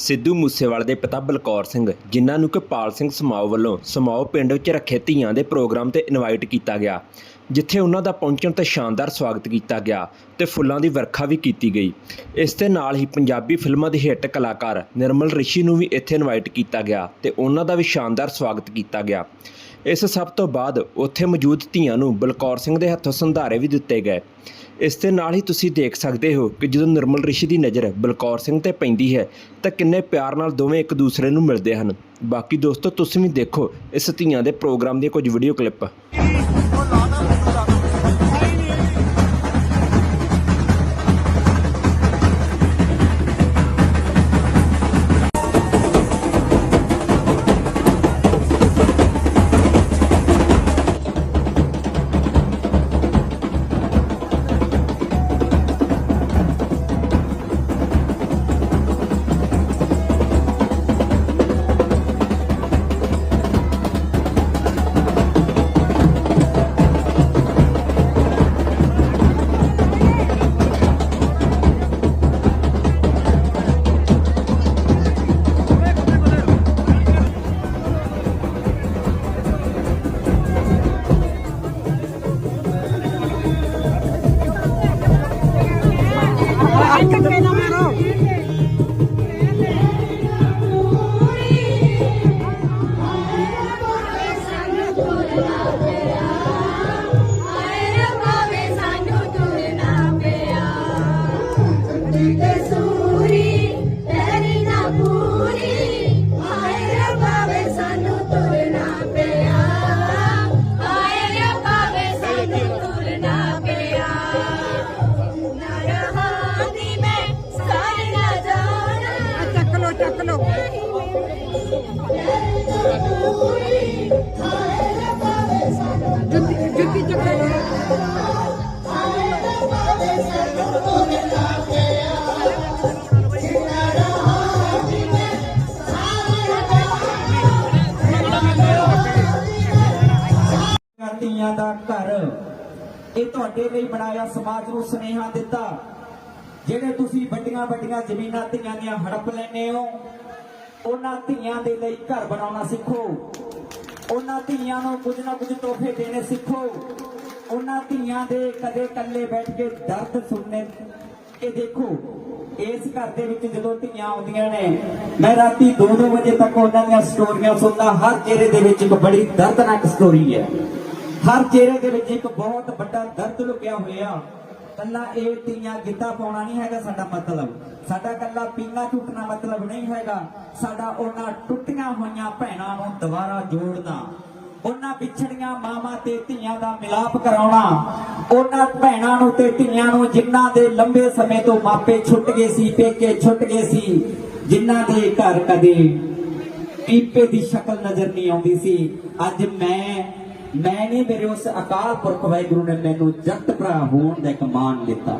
ਸਿੱਧੂ ਮੂਸੇਵਾਲੇ ਦੇ ਪਿਤਾ ਬਲਕੌਰ ਸਿੰਘ, ਜਿਨ੍ਹਾਂ ਨੂੰ ਕਿ ਪਾਲ ਸਿੰਘ ਸਮਾਓ ਵੱਲੋਂ ਸਮਾਓ ਪਿੰਡ ਵਿੱਚ ਰੱਖੇ ਧੀਆਂ ਦੇ ਪ੍ਰੋਗਰਾਮ ਤੇ ਇਨਵਾਈਟ ਕੀਤਾ ਗਿਆ, ਜਿੱਥੇ ਉਹਨਾਂ ਦਾ ਪਹੁੰਚਣ ਤੇ ਸ਼ਾਨਦਾਰ ਸਵਾਗਤ ਕੀਤਾ ਗਿਆ ਤੇ ਫੁੱਲਾਂ ਦੀ ਵਰਖਾ ਵੀ ਕੀਤੀ ਗਈ। ਇਸ ਦੇ ਨਾਲ ਹੀ ਪੰਜਾਬੀ ਫਿਲਮਾਂ ਦੇ ਹਿੱਟ ਕਲਾਕਾਰ ਨਿਰਮਲ ਰਿਸ਼ੀ ਨੂੰ ਵੀ ਇੱਥੇ ਇਨਵਾਈਟ ਕੀਤਾ ਗਿਆ ਤੇ ਉਹਨਾਂ ਦਾ ਵੀ ਸ਼ਾਨਦਾਰ ਸਵਾਗਤ ਕੀਤਾ ਗਿਆ। ਇਸ ਸਭ ਤੋਂ ਬਾਅਦ ਉੱਥੇ ਮੌਜੂਦ ਧੀਆਂ ਨੂੰ ਬਲਕੌਰ ਸਿੰਘ ਦੇ ਹੱਥੋਂ ਸੰਧਾਰੇ ਵੀ ਦਿੱਤੇ ਗਏ। ਇਸ ਦੇ ਨਾਲ ਹੀ ਤੁਸੀਂ ਦੇਖ ਸਕਦੇ ਹੋ ਕਿ ਜਦੋਂ ਨਿਰਮਲ ਰਿਸ਼ੀ ਦੀ ਨਜ਼ਰ ਬਲਕੌਰ ਸਿੰਘ ਤੇ ਪੈਂਦੀ ਹੈ, ਤਾਂ ਕਿੰਨੇ ਪਿਆਰ ਨਾਲ ਦੋਵੇਂ ਇੱਕ ਦੂਸਰੇ ਨੂੰ ਮਿਲਦੇ ਹਨ। ਬਾਕੀ ਦੋਸਤੋ, ਤੁਸੀਂ ਵੀ ਦੇਖੋ ਇਸ ਧੀਆਂ ਦੇ ਪ੍ਰੋਗਰਾਮ ਦੀਆਂ ਕੁਝ ਵੀਡੀਓ ਕਲਿੱਪ ਧੱਕੇ ਨਾ ਧੀਆਂ ਦਾ ਘਰ। ਇਹ ਤੁਹਾਡੇ ਲਈ ਬਣਾਇਆ ਸਮਾਜ ਨੂੰ ਸੁਨੇਹਾ ਦਿੱਤਾ। ਜਿਹੜੇ ਤੁਸੀਂ ਵੱਡੀਆਂ ਵੱਡੀਆਂ ਜ਼ਮੀਨਾਂ ਧੀਆਂ ਦੀਆਂ ਹੜਪ ਲੈਨੇ ਹੋ, ਉਹਨਾਂ ਧੀਆਂ ਦੇ ਲਈ ਘਰ ਬਣਾਉਣਾ ਸਿੱਖੋ। ਉਹਨਾਂ ਧੀਆਂ ਨੂੰ ਕੁਝ ਨਾ ਕੁਝ ਤੋਹਫੇ ਦੇਣੇ ਸਿੱਖੋ। ਉਹਨਾਂ ਧੀਆਂ ਦੇ ਕਦੇ ਇਕੱਲੇ ਬੈਠ ਕੇ ਦਰਦ ਸੁਣਨੇ ਇਹ ਦੇਖੋ, ਇਸ ਘਰ ਦੇ ਵਿੱਚ ਜਦੋਂ ਧੀਆਂ ਆਉਂਦੀਆਂ ਨੇ, ਮੈਂ ਰਾਤੀ 2-2 ਵਜੇ ਤੱਕ ਉਹਨਾਂ ਦੀਆਂ ਸਟੋਰੀਆਂ ਸੁਣਦਾ। ਹਰ ਚਿਹਰੇ ਦੇ ਵਿੱਚ ਇੱਕ ਬੜੀ ਦਰਦਨਾਕ ਸਟੋਰੀ ਹੈ। ਹਰ ਚਿਹਰੇ ਦੇ ਵਿੱਚ ਇੱਕ ਬਹੁਤ ਵੱਡਾ ਦਰਦ ਲੁਕਿਆ ਹੋਇਆ। ਕੱਲਾ ਇਹ ਧੀਆਂ ਗਿੱਧਾ ਪਾਉਣਾ ਨਹੀਂ ਹੈਗਾ ਸਾਡਾ ਮਤਲਬ। ਸਾਡਾ ਕੱਲਾ ਪੀਂਗਾ ਟੁੱਟਣਾ ਮਤਲਬ ਨਹੀਂ ਹੈਗਾ। ਸਾਡਾ ਉਹਨਾਂ ਟੁੱਟੀਆਂ ਹੋਈਆਂ ਭੈਣਾਂ ਨੂੰ ਦੁਬਾਰਾ ਜੋੜਨਾ। ਉਹਨਾਂ ਵਿਛੜੀਆਂ ਮਾਵਾਂ ਤੇ ਧੀਆਂ ਦਾ ਮਿਲਾਪ ਕਰਾਉਣਾ। ਉਹਨਾਂ ਭੈਣਾਂ ਨੂੰ ਤੇ ਧੀਆਂ ਨੂੰ ਜਿਨ੍ਹਾਂ ਦੇ ਲੰਬੇ ਸਮੇਂ ਤੋਂ ਮਾਪੇ ਛੁੱਟ ਗਏ ਸੀ, ਪੇਕੇ ਛੁੱਟ ਗਏ ਸੀ ਜਿਨ੍ਹਾਂ ਦੇ ਘਰ ਕਦੇ ਪੀਪੇ ਦੀ ਸ਼ਕਲ ਨਜ਼ਰ ਨਹੀਂ ਆਉਂਦੀ ਸੀ। ਅੱਜ ਮੈਂ ਮੈਂ ਨਹੀਂ ਮੇਰੇ ਉਸ ਅਕਾਲ ਪੁਰਖ ਵਾਹਿਗੁਰੂ ਨੇ ਮੈਨੂੰ ਜਗਤ ਭਰਾ ਹੋਣ ਦਾ ਇੱਕ ਮਾਣ ਦਿੱਤਾ।